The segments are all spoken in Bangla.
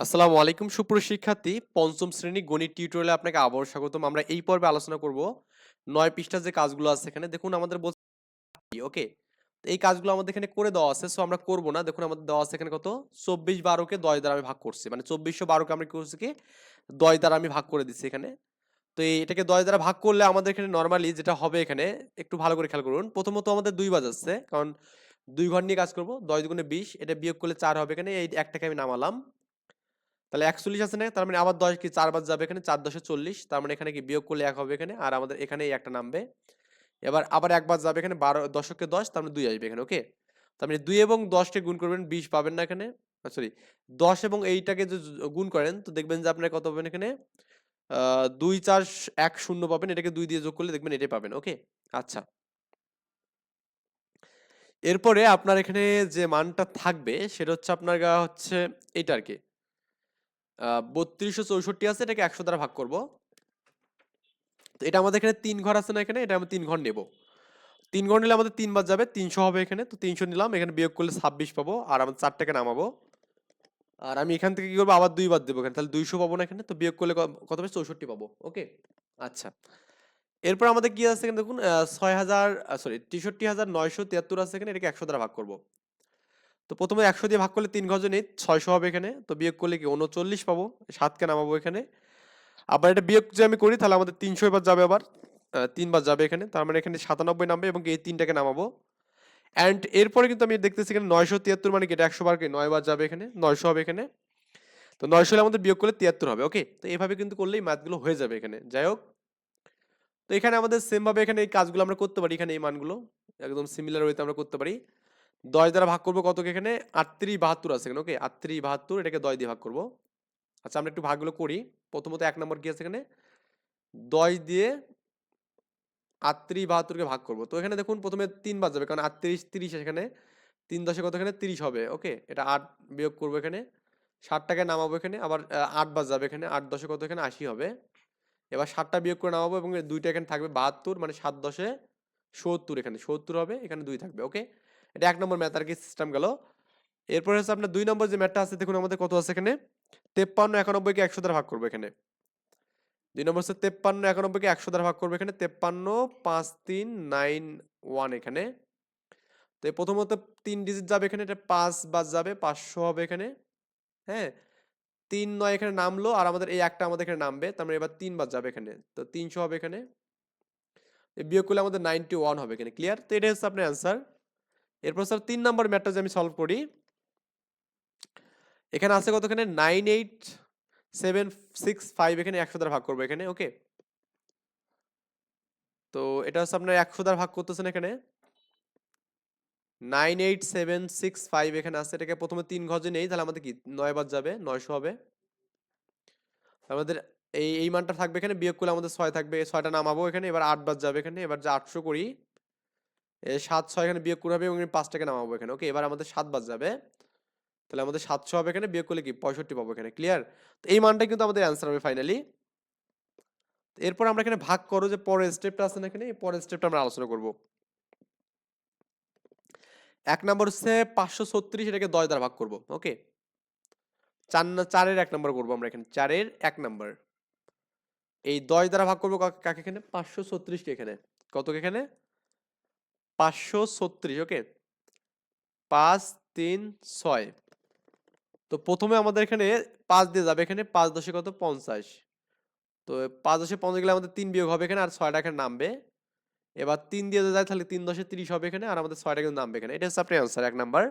আসসালামু আলাইকুম, সুপ্রিয় শিক্ষার্থী। পঞ্চম শ্রেণি গণিত টিউটোরিয়ালে আপনাকে আবারও স্বাগতম। আমরা এই পর্বে আলোচনা করব নয় পৃষ্ঠার যে কাজগুলো আছে এখানে দেখুন, আমাদের বলছে ওকে? এই কাজগুলো আমাদের এখানে করে দেওয়া আছে, সো আমরা করব না। দেখুন, আমাদের দেওয়া আছে এখানে কত? চব্বিশ বারোকে দশ দ্বারা আমি ভাগ করছি। মানে চব্বিশশো বারোকে আমরা কি করছি কি? দশ দ্বারা আমি ভাগ করে দিচ্ছি এখানে। তো এটাকে দশ দ্বারা ভাগ করলে আমাদের এখানে নর্মালি যেটা হবে এখানে, একটু ভালো করে খেয়াল করুন। প্রথমত আমাদের দুই বাজাচ্ছে, কারণ দুই ঘর নিয়ে কাজ করব। দশ দুগুণে বিশ, এটা বিয়োগ করলে চার হবে এখানে। এই একটাকে আমি নামালাম। তাহলে একচল্লিশ আছে না? তার মানে আবার দশ কি চার বাদ যাবে এখানে? চার দশে চল্লিশ। তার মানে এখানে কি বিয়োগ করলে এক হবে এখানে? আর আমাদের এখানে একটা নামবে। এবার আবার এক বাদ যাবে এখানে? বারো, দশকে দশ, তার মানে দুই আসবে এখানে ওকে তার মানে দুই এবং দশকে গুণ করবেন বিশ পাবেন না এখানে? সরি দশ এবং এইটাকে যদি গুণ করেন, তো দেখবেন যে আপনার কত পাবেন এখানে? দুই চার এক শূন্য পাবেন। এটাকে দুই দিয়ে যোগ করলে দেখবেন এটাই পাবেন ওকে আচ্ছা। এরপরে আপনার এখানে যে মানটা থাকবে, সেটা হচ্ছে আপনার গা হচ্ছে এইটা আর কি। বত্রিশশো চৌষট্টি আছে, এটাকে একশো দ্বারা ভাগ করব। তো এটা আমাদের এখানে তিন ঘর আছে না এখানে? এটা আমি তিন ঘর নেব। তিন ঘর নিলে আমাদের তিন বার যাবে, তিনশো হবে এখানে, তো তিনশো নিলাম, এখানে বিয়োগ করলে ছাব্বিশ পাবো, আর আমাদের চারটাকে নামাবো। আর আমি এখান থেকে কি করব? আবার দুই বার দেবো এখানে, তাহলে দুইশো পাবো না এখানে, তো বিয়োগ করলে কত হবে চৌষট্টি পাবো, ওকে? আচ্ছা। এরপর আমাদের কি আছে এখানে দেখুন ছয় হাজার সরি তেষট্টি হাজার নয়শো তিয়াত্তর আছে এখানে, এটাকে একশো দ্বারা ভাগ করব। তো প্রথমে একশো দিয়ে ভাগ করলে তিন ঘর নেই ছয়শো হবে এখানে। তো বিয়োগ করলে কি উনচল্লিশ পাবো, সাতকে নামাবো এখানে। আবার এটা বিয়োগ যদি আমি করি, তাহলে আমাদের তিনশো এবার যাবে আবার তিনবার যাবে এখানে। তার মানে এখানে সাতানব্বই নামবে এবং এই তিনটাকে নামাবো। অ্যান্ড এরপরে কিন্তু আমি দেখতেছি এখানে নয়শো তিয়াত্তর মানে কি এটা একশো বার কি নয় বার যাবে এখানে, নয়শো হবে এখানে। তো নয়শো আমাদের বিয়োগ করলে তিয়াত্তর হবে ওকে তো এইভাবে কিন্তু করলেই ম্যাথগুলো হয়ে যাবে এখানে, যাই হোক। তো এখানে আমাদের সেমভাবে এখানে এই কাজগুলো আমরা করতে পারি, এখানে এই মানগুলো, একদম সিমিলার ওয়েতে আমরা করতে পারি। দশ দ্বারা ভাগ করব কত এখানে? আটত্রিশ বাহাত্তর আছে এখানে ওকে আটত্রিশ বাহাত্তর, এটাকে দশ দিয়ে ভাগ করব। আচ্ছা আমরা একটু ভাগগুলো করি। প্রথমত এক নম্বর কি আছে এখানে? দশ দিয়ে আটত্রিশ বাহাত্তরকে ভাগ করব। তো এখানে দেখুন, প্রথমে তিন বাদ যাবে, কারণ আটত্রিশ তিরিশ এখানে। তিন দশে কত এখানে? তিরিশ হবে ওকে এটা আট বিয়োগ করব এখানে। ষাট টাকায় নামাবো এখানে, আবার আট বাদ যাবে এখানে, আট দশে কত এখানে? আশি হবে। এবার ষাটটা বিয়োগ করে নামাবো এবং দুইটা এখানে থাকবে বাহাত্তর মানে সাত দশে সত্তর এখানে। সত্তর হবে, এখানে দুই থাকবে ওকে এটা এক নম্বর ম্যাথ আর কি সিস্টেম গেল। এরপরে হচ্ছে আপনার দুই নম্বর যে ম্যাথটা আছে, দেখুন আমাদের কত আছে এখানে? তেপ্পান্ন একানব্বইকে একশো দ্বারা ভাগ করব এখানে। দুই নম্বর হচ্ছে তেপ্পান্ন একানব্বইকে একশো দ্বারা ভাগ করব এখানে। তেপ্পান্ন পাঁচ তিন নাইন ওয়ান এখানে। তো প্রথমত তিন ডিজিট যাবে এখানে, এটা পাঁচ বাদ যাবে, পাঁচশো হবে এখানে। হ্যাঁ? তিন নয় এখানে নামলো, আর আমাদের এই একটা আমাদের এখানে নামবে, তার মানে এবার তিন বাদ যাবে এখানে। তো তিনশো হবে এখানে। বিয়োগ করলে আমাদের নাইনটি ওয়ান হবে এখানে ক্লিয়ার তো এটা হচ্ছে আপনার অ্যান্সার এরপর স্যার তিন নম্বর ম্যাটটা যে আমি সলভ করি, এখানে আছে কত এখানে nine eight seven six five, এখানে একশো দ্বারা ভাগ করব এখানে, ওকে? তো এটা হচ্ছে আপনার একশো দ্বারা ভাগ করতেছেন এখানে। Nine eight seven six five এখানে আছে, এটাকে প্রথমে তিন গজে নেই, তাহলে আমাদের কি? নয় বাদ যাবে, নয়শো হবে। আমাদের এই এই মানটা থাকবে এখানে, বিয়োগ করলে আমাদের ছয় থাকবে ছয়টা নামাবো এখানে, এবার আট বাদ যাবে এখানে, এবার যে আটশো করি সাত, ছয় এখানে বিয়োগ করে হবে এবং পাঁচটাকে নামাবো এখানে। ওকে, এবার আমাদের সাত বাদ যাবে। তাহলে আমাদের সাতশো হবে এখানে, বিয়োগ করলে কি? পঁয়ষট্টি পাবো এখানে ক্লিয়ার তো এই মানটা কিন্তু আমাদের অ্যান্সার হবে ফাইনালি এরপর আমরা এখানে ভাগ করো যে পরের স্টেপটা আছে না এখানে, এই পরের স্টেপটা আমরা আলোচনা করব। এক নম্বর হচ্ছে পাঁচশো ছত্রিশ এটাকে দশ দ্বারা ভাগ করব, ওকে? চার না, চারের এক নম্বর করব আমরা এখানে, চারের এক নম্বর। এই দশ দ্বারা ভাগ করব কাকে এখানে? পাঁচশো ছত্রিশকে এখানে। কত এখানে? পাঁচশো ছত্রিশ, ওকে? পাঁচ, তিন, ছয়। তো প্রথমে আমাদের এখানে পাঁচ দিয়ে যাবে। এখানে পাঁচ দশে কত? পঞ্চাশ। তো পাঁচ দশে পঞ্চাশ গেলে আমাদের তিন বিয়োগ হবে এখানে আর ছয়টা এখানে নামবে। এবার তিন দিয়ে যায় তাহলে তিন দশে তিরিশ হবে এখানে আর আমাদের ছয়টা কিন্তু নামবে এখানে। এটা হচ্ছে আপনার অ্যান্সার এক নাম্বার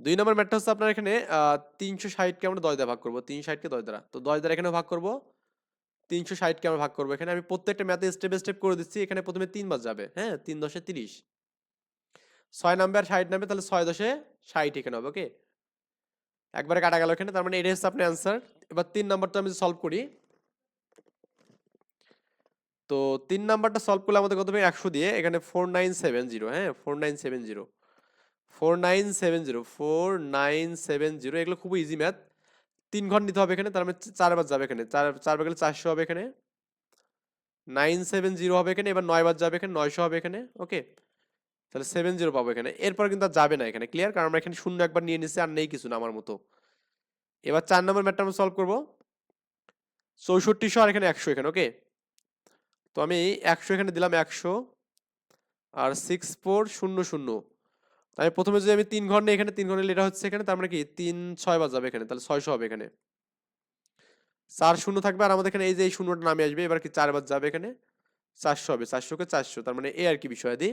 দুই নম্বর ম্যাটটা হচ্ছে আপনার এখানে তিনশো ষাটকে আমরা দশ দ্বারা ভাগ করব। তিন ষাটকে দশ দ্বারা। তো দশ দ্বারা এখানে ভাগ করব। তিনশো ষাটকে আমরা ভাগ করব। এখানে আমি প্রত্যেকটা ম্যাথে স্টেপ স্টেপ করে দিচ্ছি। এখানে প্রথমে তিন বার যাবে। হ্যাঁ তিন দশে তিরিশ। ছয় নামবে আর ষাট নামবে তাহলে ছয় দশে ষাট এখানে হবে ওকে একবারে কাটা গেল এখানে, তার মানে এটা হচ্ছে আপনার অ্যান্সার এবার তিন নাম্বারটা আমি সলভ করি। তো তিন নাম্বারটা সলভ করলে আমাদের কত একশো দিয়ে। এখানে ফোর নাইন সেভেন জিরো হ্যাঁ four nine seven zero four nine seven zero four nine seven zero এগুলো খুবই ইজি ম্যাথ তিন ঘর নিতে হবে এখানে, তার মানে চারবার যাবে এখানে। চার চারবার গেলে চারশো হবে এখানে। নাইন সেভেন জিরো হবে এখানে, এবার নয় বার যাবে এখানে, নয়শো হবে এখানে, ওকে? তাহলে সেভেন জিরো পাবো এখানে। এরপর কিন্তু আর যাবে না এখানে, ক্লিয়ার? কারণ আমরা এখানে শূন্য একবার নিয়ে নিচ্ছি আর নেই কিছু না আমার মতো। এবার চার নম্বর ম্যাটটা আমরা সলভ করব। চৌষট্টিশো আর এখানে একশো এখানে, ওকে? তো আমি একশো এখানে দিলাম একশো, আর সিক্স ফোর শূন্য শূন্য। তাই প্রথমে যদি আমি তিন ঘর এখানে, তিন ঘর নিলে এটা হচ্ছে এখানে, তার মানে কি? তিন, ছয় বার যাবে এখানে, তাহলে ছয়শো হবে এখানে। চার শূন্য থাকবে আর আমাদের এখানে এই যে এই শূন্যটা নামে আসবে, এবার কি চারবার যাবে এখানে? চারশো হবে চারশোকে চারশো, তার মানে এ আর কি বিষয় দিই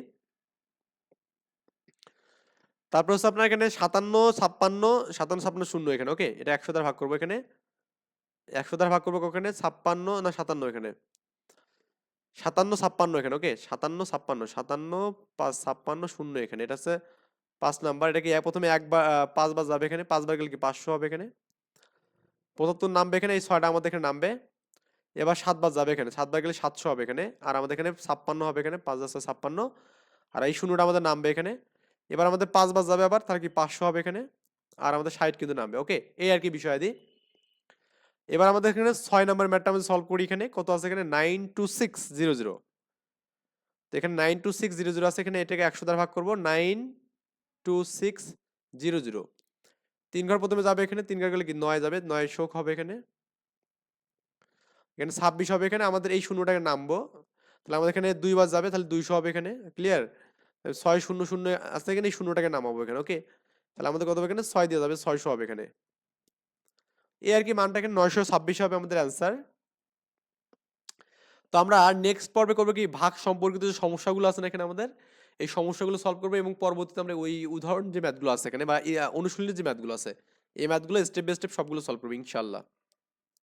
তারপর হচ্ছে আপনার এখানে সাতান্ন, ছাপ্পান্ন সাতান্ন, ছাপ্পান্ন, শূন্য এখানে, ওকে? এটা একশো দ্বারা ভাগ করব এখানে। একশো দ্বারা ভাগ করব ওখানে ছাপ্পান্ন না সাতান্ন এখানে? সাতান্ন, ছাপ্পান্ন এখানে, ওকে? সাতান্ন, ছাপ্পান্ন, সাতান্ন পাঁচ, ছাপ্পান্ন, শূন্য এখানে, এটা হচ্ছে পাঁচ নাম্বার এটা কি প্রথমে একবার পাঁচবার যাবে এখানে, পাঁচবার গেলে কি পাঁচশো হবে এখানে? পঁচাত্তর নামবে এখানে, এই ছয়টা আমাদের এখানে নামবে। এবার সাতবার যাবে এখানে, সাতবার গেলে সাতশো হবে এখানে, আর আমাদের এখানে ছাপ্পান্ন হবে এখানে, পাঁচ হাজার ছাপ্পান্ন। আর এই শূন্যটা আমাদের নামবে এখানে। এবার আমাদের পাঁচবার যাবে আবার তার কি পাঁচশো হবে এখানে, আর আমাদের ষাট কিন্তু নামবে, ওকে? এই আর কি বিষয় দি এবার আমাদের এখানে ছয় নম্বর ম্যাটটা আমরা সলভ করি এখানে, কত আছে এখানে? Nine two six zero zero. তো এখানে nine two six zero zero আছে এখানে, এটাকে একশো দ্বারা ভাগ করব, nine two six zero zero তিন ঘর প্রথমে যাবে এখানে, তিন ঘর গেলে কি নয় যাবে? নয় শোক হবে এখানে। এখানে ছাব্বিশ হবে এখানে, আমাদের এই শূন্যটাকে নামবো। তাহলে আমাদের এখানে দুইবার যাবে, তাহলে দুইশো হবে এখানে ক্লিয়ার ছয় শূন্য শূন্য আসতে এখানে এই শূন্যটাকে নামাবো এখানে ওকে তাহলে আমাদের কত হবে এখানে? ছয় দিয়ে যাবে, ছয়শো হবে এখানে। এই আর কি মানটা এখানে নয়শো ছাব্বিশ হবে আমাদের অ্যান্সার তো আমরা নেক্সট পর্বে করব কি? ভাগ সম্পর্কিত যে সমস্যাগুলো আছে না এখানে আমাদের এই সমস্যাগুলো সলভ করবে এবং পরবর্তীতে আমরা ওই উদাহরণ যে ম্যাথগুলো আছে এখানে বা অনুশীলনের যে ম্যাথগুলো আছে, এই ম্যাথগুলো স্টেপ বাই স্টেপ সবগুলো সলভ করবে ইনশাল্লাহ